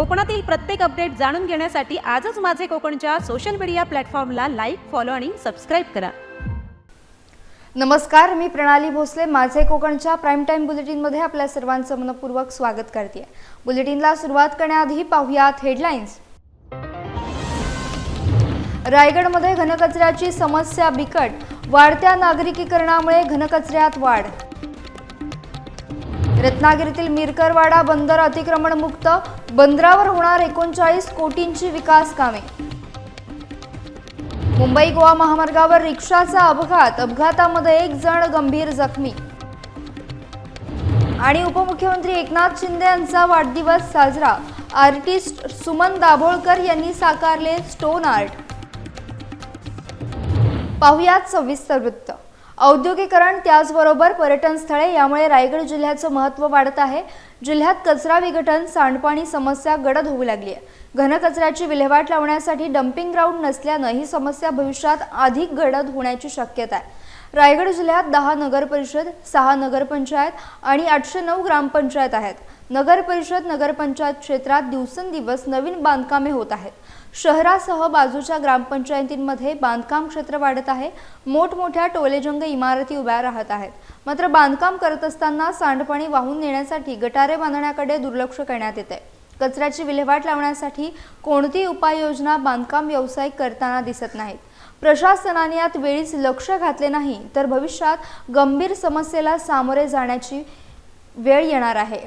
कोकणातील प्रत्येक अपडेट जाणून घेण्यासाठी आजच माझे कोकणच्या सोशल मीडिया प्लॅटफॉर्मला लाईक फॉलो आणि सबस्क्राईब करा. नमस्कार मी प्रणाली भोसले. माझे कोकणच्या प्राईम टाईम बुलेटिनमध्ये आपल्या सर्वांचं मनपूर्वक स्वागत करते. बुलेटिनला सुरुवात करण्याआधी पाहुयात हेडलाईन्स रायगडमध्ये घनकचऱ्याची समस्या बिकट. वाढत्या नागरिकीकरणामुळे घनकचऱ्यात वाढ. रत्नागिरीतील मिरकरवाडा बंदर अतिक्रमणमुक्त बंदरावर होणार एकोणचाळीस कोटींची विकास कामे. मुंबई गोवा महामार्गावर रिक्षाचा अपघात अपघातामध्ये एक जण गंभीर जखमी. आणि उपमुख्यमंत्री एकनाथ शिंदे यांचा वाढदिवस साजरा. आर्टिस्ट सुमन दाभोळकर यांनी साकारले स्टोन आर्ट. पाहुयात सविस्तर वृत्त. औद्योगिकरण त्याचबरोबर पर्यटन स्थळे यामुळे रायगड जिल्ह्याचं महत्त्व वाढत आहे. जिल्ह्यात कचरा विघटन सांडपाणी समस्या गडद होऊ लागली आहे. घनकचऱ्याची विल्हेवाट लावण्यासाठी डम्पिंग ग्राउंड नसल्यानं ही समस्या भविष्यात अधिक गडद होण्याची शक्यता आहे. रायगड जिल्ह्यात दहा नगरपरिषद सहा नगरपंचायत आणि आठशे नऊ ग्रामपंचायत आहेत. नगरपरिषद नगरपंचायत क्षेत्रात दिवसेंदिवस नवीन बांधकामे होत आहेत. शहरासह बाजूच्या ग्रामपंचायतींमध्ये बांधकाम क्षेत्र वाढत आहे. मोठमोठ्या टोलेजंग इमारती उभ्या राहत आहेत. मात्र बांधकाम करत असताना सांडपाणी वाहून नेण्यासाठी गटारे बांधण्याकडे दुर्लक्ष करण्यात येते. कचऱ्याची विल्हेवाट लावण्यासाठी कोणतीही उपाययोजना बांधकाम व्यावसायिक करताना दिसत नाहीत. प्रशासनाने यात वेळीच लक्ष घातले नाही तर भविष्यात गंभीर समस्येला सामोरे जाण्याची वेळ येणार आहे.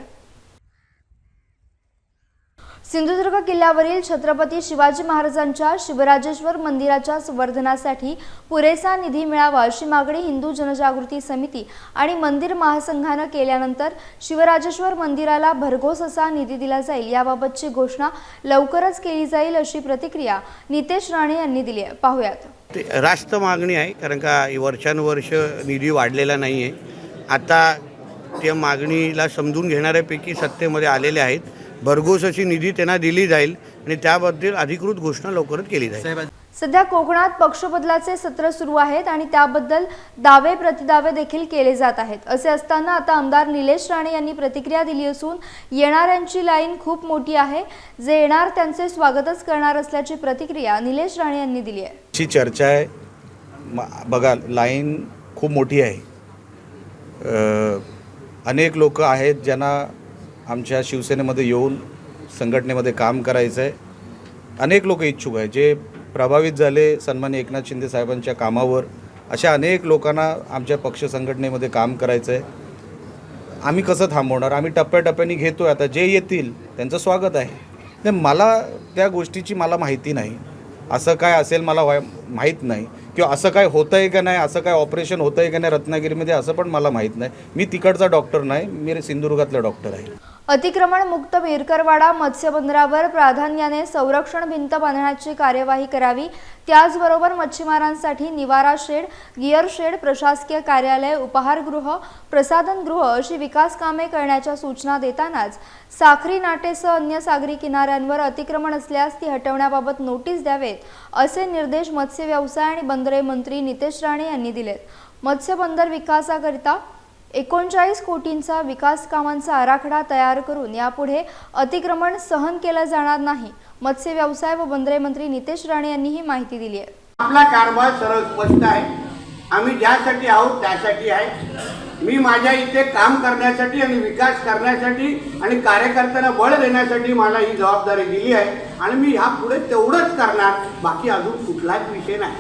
सिंधुदुर्ग किल्ल्यावरील छत्रपती शिवाजी महाराजांच्या शिवराजेश्वर मंदिराच्या संवर्धनासाठी पुरेसा निधी मिळावा अशी मागणी हिंदू जनजागृती समिती आणि मंदिर महासंघानं केल्यानंतर शिवराजेश्वर मंदिराला भरघोस असा निधी दिला जाईल याबाबतची घोषणा लवकरच केली जाईल अशी प्रतिक्रिया नितेश राणे यांनी दिली आहे. पाहुयात. रास्त मागणी आहे कारण का वर्षानुवर्ष निधी वाढलेला नाही आहे आता त्या मागणीला समजून घेणाऱ्यापैकी सत्तेमध्ये आलेले आहेत. भरघोस अशी निधी त्यांना दिली जाईल आणि त्याबद्दल अधिकृत घोषणा लवकरच केली जाईल. सध्या कोकणात पक्षबदलाचे सत्र सुरू आहेत आणि त्याबद्दल दावे प्रतिदावे देखील केले जात आहेत. असे असताना आता आमदार निलेश राणे यांनी प्रतिक्रिया दिली असून येणाऱ्यांची लाईन खूप मोठी आहे. जे येणार त्यांचे स्वागतच करणार असल्याची प्रतिक्रिया निलेश राणे यांनी दिली आहे. ची चर्चा आहे. बघा लाईन खूप मोठी आहे. अनेक लोक आहेत ज्यांना आमच्या शिवसेनेमध्ये येऊन संघटनेमध्ये काम करायचं आहे अनेक लोक इच्छुक आहे जे प्रभावित झाले सन्मान्य एकनाथ शिंदे साहेबांच्या कामावर अशा अनेक लोकांना आमच्या पक्ष संघटनेमध्ये काम करायचं आहे आम्ही कसं थांबवणार? आम्ही टप्प्याटप्प्याने घेतो आता जे येतील त्यांचं स्वागत आहे. नाही मला त्या गोष्टीची मला माहिती नाही. असं काय असेल मला व्हाय माहीत नाही. किंवा असं काय होतं आहे का नाही असं काय ऑपरेशन होतं आहे का नाही रत्नागिरीमध्ये असं पण मला माहीत नाही. मी तिकडचा डॉक्टर नाही मी सिंधुदुर्गातला डॉक्टर आहे. अतिक्रमण मुक्त मत्स्यबंदरावर प्राधान्याने संरक्षण भिंत बांधण्याची कार्यवाही करावी. त्याचबरोबर मच्छीमारांसाठी निवारा शेड गिअर शेड प्रशासकीय कार्यालय उपहारगृह प्रसाधनगृह अशी विकास कामे करण्याच्या सूचना देतानाच साखरी नाटेसह अन्य सागरी किनाऱ्यांवर अतिक्रमण असल्यास ती हटवण्याबाबत नोटीस द्यावेत असे निर्देश मत्स्य व्यवसाय आणि बंदरे मंत्री नितेश राणे यांनी दिलेत. मत्स्य बंदर विकासाकरिता एकोणचाळीस कोटींचा विकास कामांचा आराखडा तयार करून यापुढे अतिक्रमण सहन केलं जाणार नाही. मत्स्य व्यवसाय व बंदरे मंत्री नितेश राणे यांनी ही माहिती दिली आहे. आपला कारभार सरळ स्पष्ट आहे. आम्ही ज्यासाठी आहोत त्यासाठी आहे. मी माझ्या इथे काम करण्यासाठी आणि विकास करण्यासाठी आणि कार्यकर्त्यांना बळ देण्यासाठी मला ही जबाबदारी दिली आहे. आणि मी ह्या पुढे तेवढंच करणार. बाकी अजून कुठलाच विषय नाही.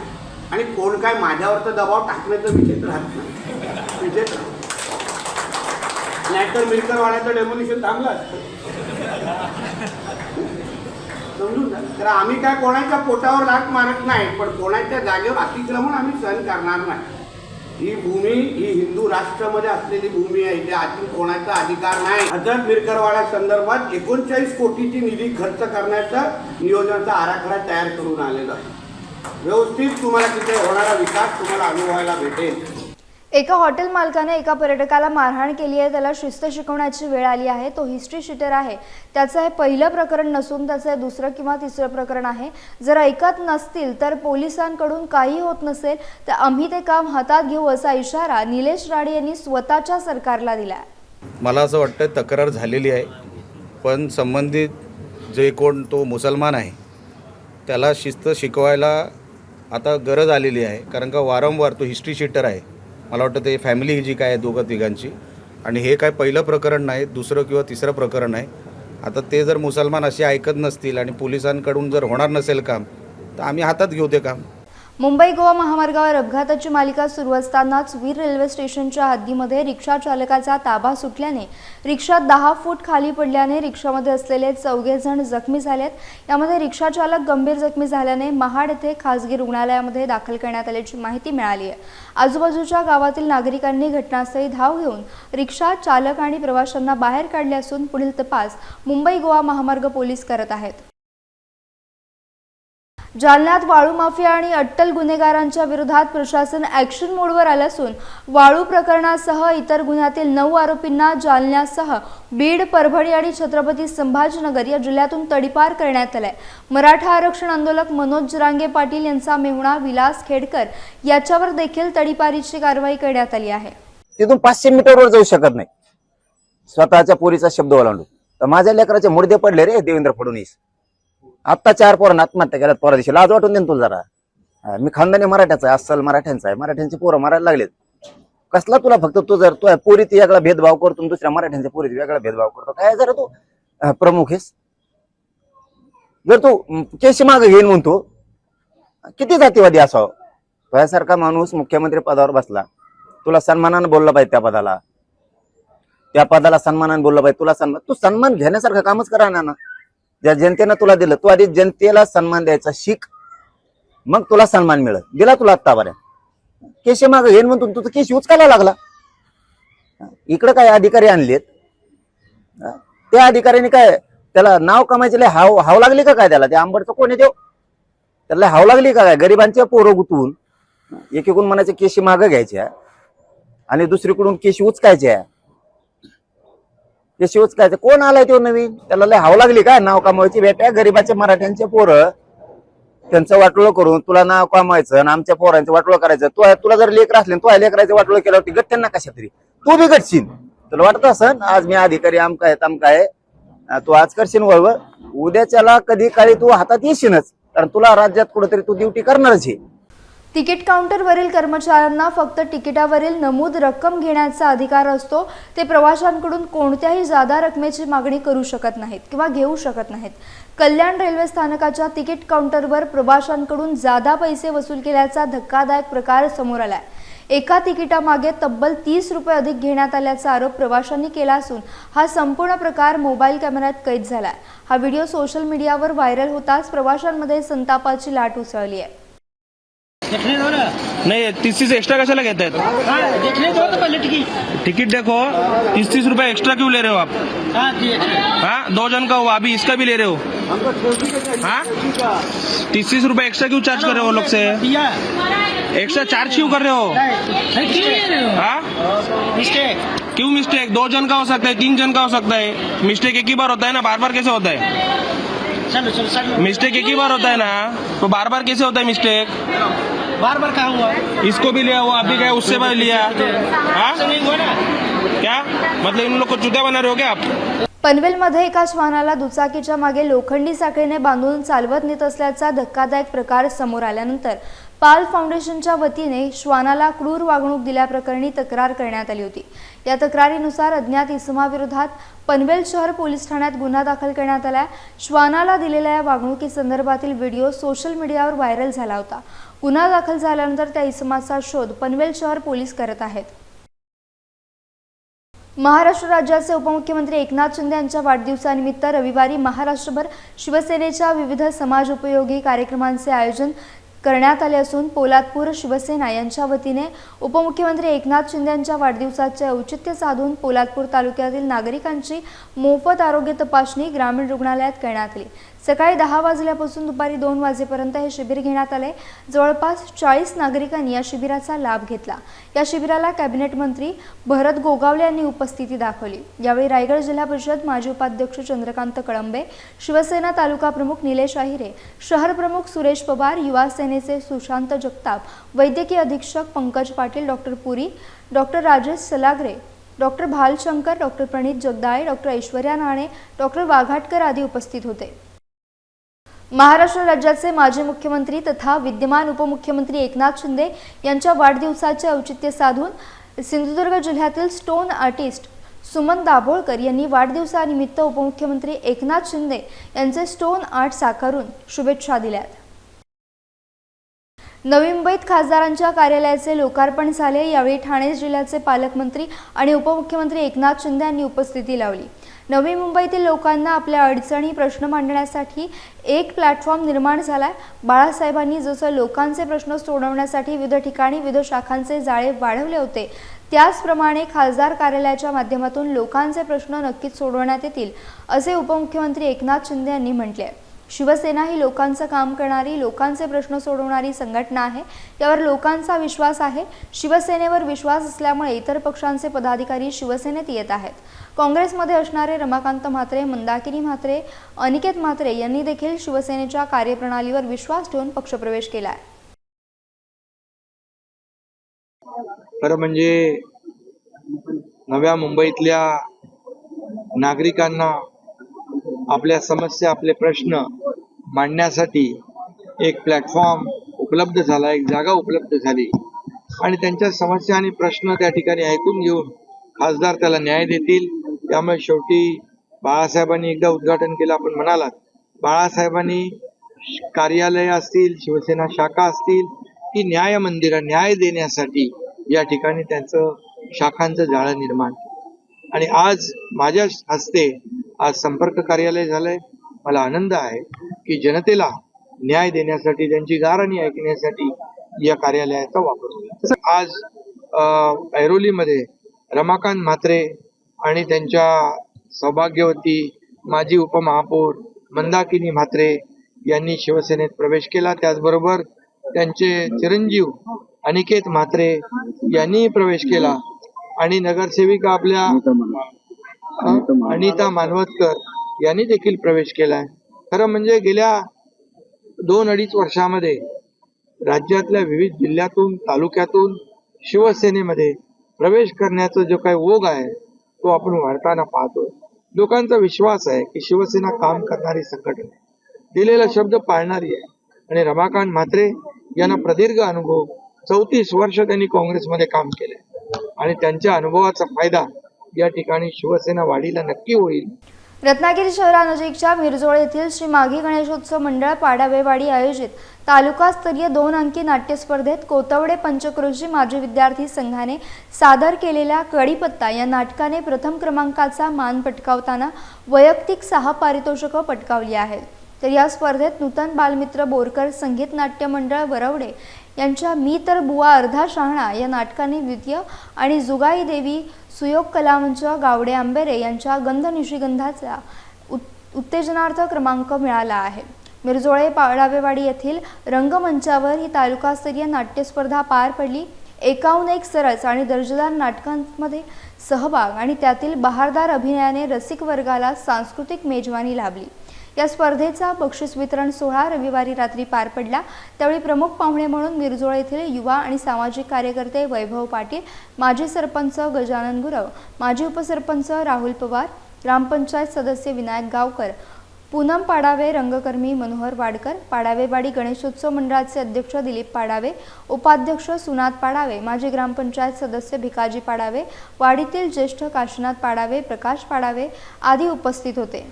आणि कोण काय माझ्यावर तर दबाव टाकण्याचा विषयच राहत नाही. विषयच राहत नाही. नाहीतर डेमोलिशन थांबलं असतं समजून तर आम्ही काय कोणाच्या पोटावर लाट मारत नाही पण कोणाच्या जागेवर अतिक्रमण आम्ही सहन करणार नाही. ही भूमी ही हिंदू राष्ट्रामध्ये असलेली भूमी आहे इथे आतून कोणाचा अधिकार नाही. हजरत मिरकरवाडा संदर्भात एकोणचाळीस कोटीची निधी खर्च करण्याचा नियोजनाचा आराखडा तयार करून आलेला. व्यवस्थित तुम्हाला तिथे होणारा विकास तुम्हाला अनुभवायला भेटेल. एका हॉटेल मालकाने एका पर्यटकाला मारहाण केली आहे त्याला शिस्त शिकवण्याची वेळ आली आहे तो हिस्ट्री शीटर आहे. त्याचं हे पहिलं प्रकरण नसून त्याचं हे दुसरं किंवा तिसरं प्रकरण आहे. जर ऐकत नसतील तर पोलिसांकडून काही होत नसेल तर आम्ही ते काम हातात घेऊ असा इशारा निलेश राणे यांनी स्वतःच्या सरकारला दिला आहे मला असं वाटतं तक्रार झालेली आहे. पण संबंधित जे कोण तो मुसलमान आहे त्याला शिस्त शिकवायला आता गरज आलेली आहे. कारण का वारंवार तो हिस्ट्री शीटर आहे. मला वाटतं ते फॅमिली जी काय आहे दोघं तिघांची. आणि हे काय पहिलं प्रकरण नाही दुसरं किंवा तिसरं प्रकरण आहे आता ते जर मुसलमान असे ऐकत नसतील आणि पोलिसांकडून जर होणार नसेल काम तर आम्ही हातात घेऊ ते काम. मुंबई गोवा महामार्गावर अपघाताची मालिका सुरू असतानाच वीर रेल्वे स्टेशनच्या हद्दीमध्ये रिक्षा चालकाचा ताबा सुटल्याने रिक्षा दहा फूट खाली पडल्याने रिक्षामध्ये असलेले चौघे जण जखमी झालेत. यामध्ये रिक्षा चालक गंभीर जखमी झाल्याने महाड येथे खासगी रुग्णालयामध्ये दाखल करण्यात आल्याची माहिती मिळाली आहे. आजूबाजूच्या गावातील नागरिकांनी घटनास्थळी धाव घेऊन रिक्षा चालक आणि प्रवाशांना बाहेर काढले असून पुढील तपास मुंबई गोवा महामार्ग पोलीस करत आहेत. जालन्यात वाळू माफिया आणि अट्टल गुन्हेगारांच्या विरोधात प्रशासन ॲक्शन मोडवर आलं असून वाळू प्रकरणासह इतर गुन्ह्यातील नऊ आरोपींना जालन्यासह बीड परभणी आणि छत्रपती संभाजीनगर या जिल्ह्यातून तडीपार करण्यात आलाय. मराठा आरक्षण आंदोलक मनोज जरांगे पाटील यांचा मेहुणा विलास खेडकर याच्यावर देखील तडीपारीची कारवाई करण्यात आली आहे. तिथून पाचशे मीटरवर जाऊ शकत नाही. स्वतःच्या पोरीचा शब्द ओलांडून. तर माझ्या लेकराचे मुडदे पडले रे देवेंद्र फडणवीस. आत्ता चार पोरांना आत्महत्या केल्यात पोरा दिवशी. लाज वाटून देईन तुला जरा. हा, मी खानदानी मराठ्याचा आहे अस्सल मराठ्यांचा आहे. मराठ्यांची पोरं मारायला लागलेत. कसला तुला फक्त तू जर तू पोरीत वेगळा भेदभाव करतो आणि दुसऱ्या मराठ्यांच्या पोरीत वेगळा भेदभाव करतो काय जरा तू अं, प्रमुख आहेस? जर तू केशी माग घेईन म्हणतो किती जातीवादी असावं? तुझ्यासारखा माणूस मुख्यमंत्री पदावर बसला. तुला सन्मानानं बोललं पाहिजे त्या पदाला. त्या पदाला सन्मानानं बोललं पाहिजे. तुला सन्मान तू सन्मान घेण्यासारखं कामच करा ना ना. ज्या जनतेनं तुला दिलं तू आधी जनतेला सन्मान द्यायचा शिक. मग तुला सन्मान मिळत दिला तुला आत्तापर्यंत केशी माग घेईन म्हणून तुझं केश उचकायला लागला. इकडं काय अधिकारी आणलेत? त्या अधिकाऱ्याने काय त्याला नाव कमायचे लय हाव हाव लागली का काय त्याला? त्या आंबडचं कोणी देव त्याला हाव लागली का काय? गरिबांच्या पोरं गुतवून. एकीकडून म्हणायचे केशी मागं घ्यायच्या. आणि दुसरीकडून केशी उचकायच्या. ते शिवच काय कोण आलाय तो नवीन? त्याला लय हाव लागली काय नाव कमवायची बेट्या गरीबाचे मराठ्यांचे पोरं. त्यांचं वाटोळं करून तुला नाव कामायचं आणि आमच्या पोरांचं वाटोळं करायचं. तू तुला जर लेकर असले तू लेकराचं वाटोळं केल्यावरती गट ना कशा तरी. तू बी गटशील तुला वाटत असन? आज मी अधिकारी आमका आहे तमका आहे. तू आज करशील वळवळ? उद्याच्याला कधी काळी तू हातात येशीलच. कारण तुला राज्यात कुठेतरी तू ड्युटी करणारच आहे. तिकीट काउंटरवरील कर्मचाऱ्यांना फक्त तिकिटावरील नमूद रक्कम घेण्याचा अधिकार असतो. ते प्रवाशांकडून कोणत्याही जादा रकमेची मागणी करू शकत नाहीत किंवा घेऊ शकत नाहीत. कल्याण रेल्वे स्थानकाच्या तिकीट काउंटरवर प्रवाशांकडून जादा पैसे वसूल केल्याचा धक्कादायक प्रकार समोर आलाय. एका तिकिटामागे तब्बल तीस रुपये अधिक घेण्यात आल्याचा आरोप प्रवाशांनी केला असून हा संपूर्ण प्रकार मोबाईल कॅमेऱ्यात कैद झालाय. हा व्हिडिओ सोशल मीडियावर व्हायरल होताच प्रवाशांमध्ये संतापाची लाट उसळली आहे. देखने दो ना। नाही तीस तीस एक्स्ट्रा कशाला लगे आहेत हाँ देखने दो तो पहले टिकट टिकट देखो तीस तीस रुपए एक्स्ट्रा क्यों ले रहे हो आप? हाँ है हाँ दो जन का हुआ अभी इसका भी ले रहे हो। हाँ? तीस तीस रुपए एक्स्ट्रा क्यों चार्ज कर रहे हो लोग से? एक्स्ट्रा चार्ज क्यों कर रहे हो? क्यों हो? हाँ? मिस्टेक क्यों मिस्टेक दो जन का हो सकता है तीन जन का हो सकता है। मिस्टेक एक ही बार होता है ना बार बार कैसे होता है? मिस्टेक एक ही बार होता है ना तो बार बार कैसे होता है मिस्टेक बार बार कहा हुआ? इसको भी लिया हुआ अभी गए उससे भी लिया। हाँ? क्या? मतलब इन लोग को चुत्या बना रहे हो क्या आप? पनवेलमध्ये एका श्वानाला दुचाकीच्या मागे लोखंडी साखळीने बांधून चालवत नेत असल्याचा धक्कादायक प्रकार समोर आल्यानंतर पाल फाउंडेशनच्या वतीने श्वानाला क्रूर वागणूक दिल्याप्रकरणी तक्रार करण्यात आली होती. या तक्रारीनुसार अज्ञात इसमाविरोधात पनवेल शहर पोलीस ठाण्यात गुन्हा दाखल करण्यात आला. श्वानाला दिलेल्या या वागणुकीसंदर्भातील व्हिडिओ सोशल मीडियावर व्हायरल झाला होता. गुन्हा दाखल झाल्यानंतर त्या इसमाचा शोध पनवेल शहर पोलीस करत आहेत. महाराष्ट्र राज्याचे उपमुख्यमंत्री एकनाथ शिंदे यांच्या वाढदिवसानिमित्त रविवारी महाराष्ट्रभर शिवसेनेच्या विविध समाज उपयोगी कार्यक्रमांचे आयोजन करण्यात आले असून पोलादपूर शिवसेना यांच्या वतीने उपमुख्यमंत्री एकनाथ शिंदे यांच्या वाढदिवसाचे औचित्य साधून पोलादपूर तालुक्यातील नागरिकांची मोफत आरोग्य तपासणी ग्रामीण रुग्णालयात करण्यात आली. सकाळी दहा वाजल्यापासून दुपारी दोन वाजेपर्यंत हे शिबिर घेण्यात आले. जवळपास चाळीस नागरिकांनी या शिबिराचा लाभ घेतला. या शिबिराला कॅबिनेट मंत्री भरत गोगावले यांनी उपस्थिती दाखवली. यावेळी रायगड जिल्हा परिषद माजी उपाध्यक्ष चंद्रकांत कळंबे शिवसेना तालुका प्रमुख निलेश अहिरे शहर प्रमुख सुरेश पवार युवा सेनेचे सुशांत जगताप वैद्यकीय अधीक्षक Pankaj Patil doctor Puri doctor Rajesh Salagare doctor Bhalshankar doctor Pranit Jagdale doctor Aishwarya Nane doctor Waghatkar आदी उपस्थित होते. महाराष्ट्र राज्याचे माजी मुख्यमंत्री तथा विद्यमान उपमुख्यमंत्री एकनाथ शिंदे यांच्या वाढदिवसाचे औचित्य साधून सिंधुदुर्ग जिल्ह्यातील स्टोन आर्टिस्ट सुमन दाभोळकर यांनी वाढदिवसानिमित्त उपमुख्यमंत्री एकनाथ शिंदे यांचे स्टोन आर्ट साकारून शुभेच्छा दिल्यात. नवी मुंबईत खासदारांच्या कार्यालयाचे लोकार्पण झाले. यावेळी ठाणे जिल्ह्याचे पालकमंत्री आणि उपमुख्यमंत्री एकनाथ शिंदे यांनी उपस्थिती लावली. नवी मुंबईतील लोकांना आपल्या अडचणी प्रश्न मांडण्यासाठी एक प्लॅटफॉर्म निर्माण झाला आहे बाळासाहेबांनी जसं लोकांचे प्रश्न सोडवण्यासाठी विविध ठिकाणी विविध शाखांचे जाळे वाढवले होते त्याचप्रमाणे खासदार कार्यालयाच्या माध्यमातून लोकांचे प्रश्न नक्कीच सोडवण्यात येतील असे उपमुख्यमंत्री एकनाथ शिंदे यांनी म्हटले आहे शिवसेना ही लोकांचं काम करणारी लोकांचे प्रश्न सोडवणारी संघटना आहे. यावर लोकांचा विश्वास आहे. शिवसेनेवर विश्वास असल्यामुळे इतर पक्षांचे पदाधिकारी शिवसेनेत येत आहेत. काँग्रेसमध्ये असणारे रमाकांत म्हात्रे मंदाकिनी म्हात्रे अनिकेत म्हात्रे यांनी देखील शिवसेनेच्या कार्यप्रणालीवर विश्वास ठेवून पक्षप्रवेश केला आहे खरं म्हणजे नव्या मुंबईतल्या नागरिकांना आपल्या समस्या आपले प्रश्न मांडण्यासाठी एक प्लॅटफॉर्म उपलब्ध झाला एक जागा उपलब्ध झाली. आणि त्यांच्या समस्या आणि प्रश्न त्या ठिकाणी ऐकून घेऊन खासदार त्याला न्याय देतील. त्यामुळे शेवटी बाळासाहेबांनी एकदा उद्घाटन केलं आपण म्हणालात. बाळासाहेबांनी कार्यालय असतील शिवसेना शाखा असतील की न्याय मंदिर न्याय देण्यासाठी या ठिकाणी त्यांचं शाखांचं जाळं निर्माण आणि आज माझ्या हस्ते आज संपर्क कार्यालय झालंय. मला आनंद आहे की जनतेला न्याय देण्यासाठी त्यांची गारणी ऐकण्यासाठी या कार्यालयाचा वापर होईल. तसं आज ऐरोलीमध्ये रमाकांत म्हात्रे आणि त्यांच्या सौभाग्यवती माजी उपमहापौर मंदाकिनी म्हात्रे यांनी शिवसेनेत प्रवेश केला. त्याचबरोबर त्यांचे चिरंजीव अनिकेत म्हात्रे यांनी प्रवेश केला. आणि नगरसेविका आपल्या अनिता मानवतकर यांनी देखील प्रवेश केलाय. खरं म्हणजे गेल्या दोन अडीच वर्षामध्ये राज्यातल्या विविध जिल्ह्यातून तालुक्यातून शिवसेनेमध्ये प्रवेश करण्याचा जो काही ओघ आहे तो आपण वाढताना पाहतोय. लोकांचा विश्वास आहे की शिवसेना काम करणारी संघटना आहे. दिलेला शब्द पाळणारी आहे. आणि रमाकांत म्हात्रे यांना प्रदीर्घ अनुभव चौतीस वर्ष त्यांनी काँग्रेसमध्ये काम केले आणि त्यांच्या अनुभवाचा फायदा या ठिकाणी शिवसेना वाढीला नक्की होईल. रत्नागिरी शहरानजीकच्या मिरजोळ येथील श्री माघी गणेशोत्सव मंडळ पाडावेवाडी आयोजित तालुकास्तरीय दोन अंकी नाट्य स्पर्धेत कोतवडे पंचक्रोशी माजी विद्यार्थी संघाने सादर केलेल्या कडीपत्ता या नाटकाने प्रथम क्रमांकाचा मान पटकावताना वैयक्तिक सहा पारितोषिकं पटकावली आहेत. तर या स्पर्धेत नूतन बालमित्र बोरकर संगीत नाट्य मंडळ वरवडे यांच्या मी तर बुवा अर्धा शहाणा या नाटकाने द्वितीय आणि जुगाई देवी सुयोग कलामंच गावडे आंबेरे यांच्या गंध निशिगंधाचा उत- उत्तेजनार्थ क्रमांक मिळाला आहे. मिरजोळे पाळावेवाडी येथील रंगमंचावर ही तालुकास्तरीय नाट्यस्पर्धा पार पडली. एकाहून एक सरस आणि दर्जेदार नाटकांमध्ये सहभाग आणि त्यातील बहारदार अभिनयाने रसिक वर्गाला सांस्कृतिक मेजवानी लाभली. या स्पर्धेचा बक्षीस वितरण सोहळा रविवारी रात्री पार पडला. त्यावेळी प्रमुख पाहुणे म्हणून मिरजोळ येथील युवा आणि सामाजिक कार्यकर्ते वैभव पाटील माजी सरपंच गजानन गुरव माजी उपसरपंच राहुल पवार ग्रामपंचायत सदस्य विनायक गावकर पूनम पाडावे रंगकर्मी मनोहर वाडकर पाडावेवाडी गणेशोत्सव मंडळाचे अध्यक्ष दिलीप पाडावे उपाध्यक्ष सुनाथ पाडावे माजी ग्रामपंचायत सदस्य भिकाजी पाडावे वाडीतील ज्येष्ठ काशीनाथ पाडावे प्रकाश पाडावे आदी उपस्थित होते.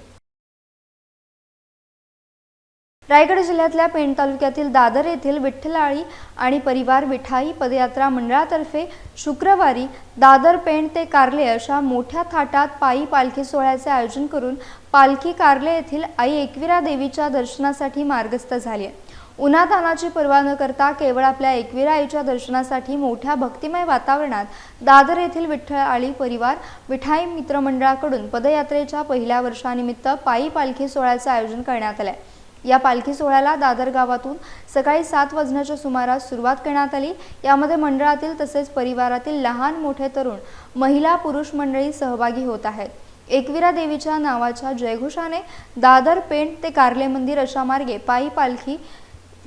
रायगड जिल्ह्यातल्या पेण तालुक्यातील दादर येथील विठ्ठलाळी आणि परिवार विठाई पदयात्रा मंडळातर्फे शुक्रवारी दादर पेण ते कार्ले अशा मोठ्या थाटात पायी पालखी सोहळ्याचे आयोजन करून पालखी कार्ले येथील आई एकविरा देवीच्या दर्शनासाठी मार्गस्थ झाली आहे. उन्हातानाची पर्वा न करता केवळ आपल्या एकविरा आईच्या दर्शनासाठी मोठ्या भक्तिमय वातावरणात दादर येथील विठ्ठल आळी परिवार विठाई मित्रमंडळाकडून पदयात्रेच्या पहिल्या वर्षानिमित्त पायी पालखी सोहळ्याचं आयोजन करण्यात आलं आहे. या पालखी सोहळ्याला दादर गावातून सकाळी सात वाजण्याच्या सुमारास सुरुवात करण्यात आली. यामध्ये मंडळातील तसेच परिवारातील लहान मोठे तरुण महिला पुरुष मंडळी सहभागी होत आहेत. एकविरा देवीच्या नावाच्या जयघोषाने दादर पेंट ते कार्ले मंदिर अशा मार्गे पायी पालखी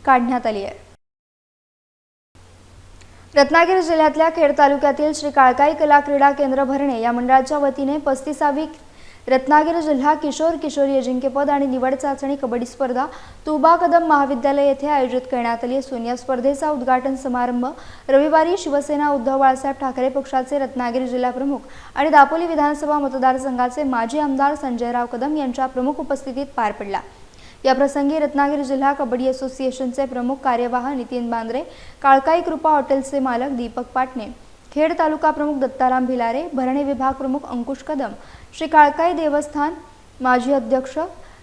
काढण्यात आली आहे. रत्नागिरी जिल्ह्यातल्या खेड तालुक्यातील श्री काळकाई कला क्रीडा केंद्र भरणे या मंडळाच्या वतीने पस्तीसावी रत्नागिरी जिल्हा किशोर किशोरी अजिंक्यपद आणि निवड चाचणी कबड्डी स्पर्धा तुबा कदम महाविद्यालय येथे आयोजित करण्यात आली असून या स्पर्धेचा उद्घाटन समारंभ रविवारी शिवसेना उद्धव बाळासाहेब ठाकरे पक्षाचे रत्नागिरी जिल्हाप्रमुख आणि दापोली विधानसभा मतदारसंघाचे माजी आमदार संजयराव कदम यांच्या प्रमुख उपस्थितीत पार पडला. याप्रसंगी रत्नागिरी जिल्हा कबड्डी असोसिएशनचे प्रमुख कार्यवाह नितीन बांद्रे काळकाई कृपा हॉटेलचे मालक दीपक पाटणे खेड तालुका प्रमुख दत्ताराम भिलारे भरणे विभाग प्रमुख अंकुश कदम श्री काळकाई देवस्थान माजी अध्यक्ष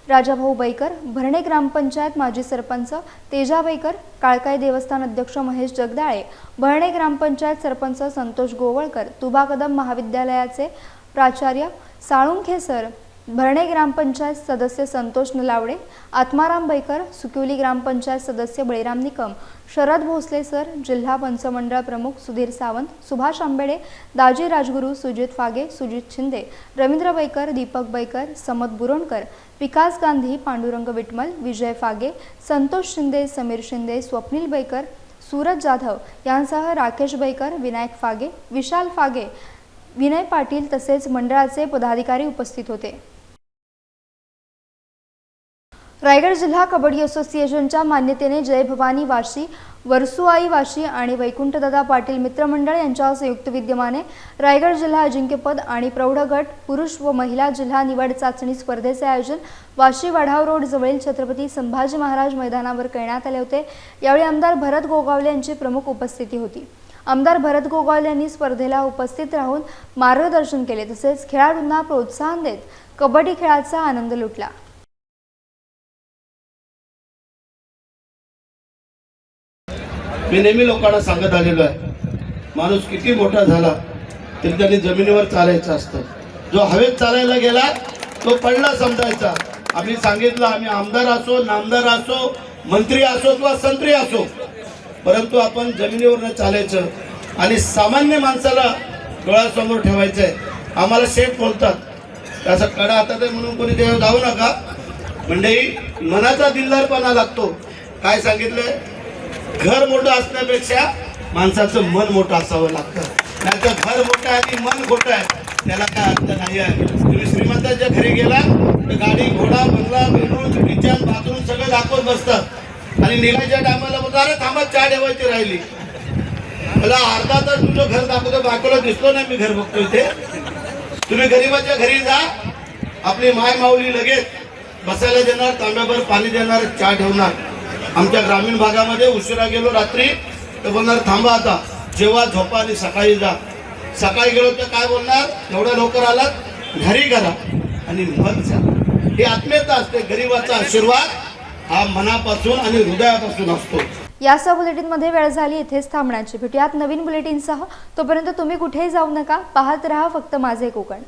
राजाभाऊ बैकर भरणे ग्रामपंचायत माजी सरपंच तेजा बैकर काळकाई देवस्थान अध्यक्ष महेश जगदाळे भरणे ग्रामपंचायत सरपंच संतोष गोवळकर तुबा कदम महाविद्यालयाचे प्राचार्य साळुंखे सर भरणे ग्रामपंचायत सदस्य संतोष नलावडे आत्माराम बैकर सुकिवली ग्रामपंचायत सदस्य बळीराम निकम शरद भोसले सर जिल्हा पंचमंडळ प्रमुख सुधीर सावंत सुभाष आंबेडे दाजी राजगुरू सुजित फागे सुजित शिंदे रवींद्र बैकर दीपक बैकर समत बुरोणकर विकास गांधी पांडुरंग विटमल विजय फागे संतोष शिंदे समीर शिंदे स्वप्नील बैकर सूरज जाधव यांसह राकेश बैकर विनायक फागे विशाल फागे विनय पाटील तसेच मंडळाचे पदाधिकारी उपस्थित होते. रायगड जिल्हा कबड्डी असोसिएशनच्या मान्यतेने जय भवानी वाशी वरसुआई वाशी आणि वैकुंठदादा पाटील मित्रमंडळ यांच्या संयुक्त विद्यमाने रायगड जिल्हा अजिंक्यपद आणि प्रौढ गट पुरुष व महिला जिल्हा निवड चाचणी स्पर्धेचे आयोजन वाशी वाढाव रोड जवळील छत्रपती संभाजी महाराज मैदानावर करण्यात आले होते. यावेळी आमदार भरत गोगावले यांची प्रमुख उपस्थिती होती. आमदार भरत गोगावले यांनी स्पर्धेला उपस्थित राहून मार्गदर्शन केले तसेच खेळाडूंना प्रोत्साहन देत कबड्डी खेळाचा आनंद लुटला. मी नेहमी लोकांना सांगत आलेलो आहे माणूस किती मोठा झाला तरी त्याने जमिनीवर चालायचं असतं. जो हवेत चालायला गेला तो पडला समजायचा. आम्ही सांगितलं आम्ही आमदार असो नामदार असो मंत्री असो किंवा संत्री असो परंतु आपण जमिनीवरनं चालायचं आणि सामान्य माणसाला डोळ्यासमोर ठेवायचं आहे आम्हाला शेठ बोलतात. त्याचा कडा हातात आहे म्हणून कोणी देव जाऊ नका. म्हणजे मनाचा दिलदारपणा लागतो. काय सांगितलंय? घर मोठं असण्यापेक्षा माणसाचं मन मोठं असावं लागतं. नाहीतर घर मोठं आहे आणि मन खोटं आहे. त्याला काय अर्थ नाही आहे. तुम्ही श्रीमंताच्या घरी गेला तर गाडी घोडा बंगला बेडरूम किचन बाथरूम सगळं दाखवत बसतात. आणि निघायच्या टायमाला बोलतो अरे थांबा चहा ठेवायची राहिली. मला अर्धा तास तुझं घर दाखवतो बायकोला दिसलो नाही मी घर बघतो इथे तुम्ही गरीबाच्या घरी जा आपली माय माऊली लगेच बसायला देणार तांब्याभर पाणी देणार चहा ठेवणार. आमच्या ग्रामीण भागामध्ये उशिरा गेलो रात्री. तर बोलणार थांबा आता जेव्हा झोपा आणि सकाळी जा. सकाळी गेलो तर काय बोलणार? एवढ्या लवकर आलात घरी करा आणि मग जा. ही आत्मीयता असते गरीबाचा आशीर्वाद हा मनापासून आणि हृदयापासून असतो. यासह बुलेटिनमध्ये वेळ झाली इथेच थांबण्याची भेटूयात नवीन बुलेटिनसह तोपर्यंत तुम्ही कुठेही जाऊ नका पाहत रहा फक्त माझे कोकण.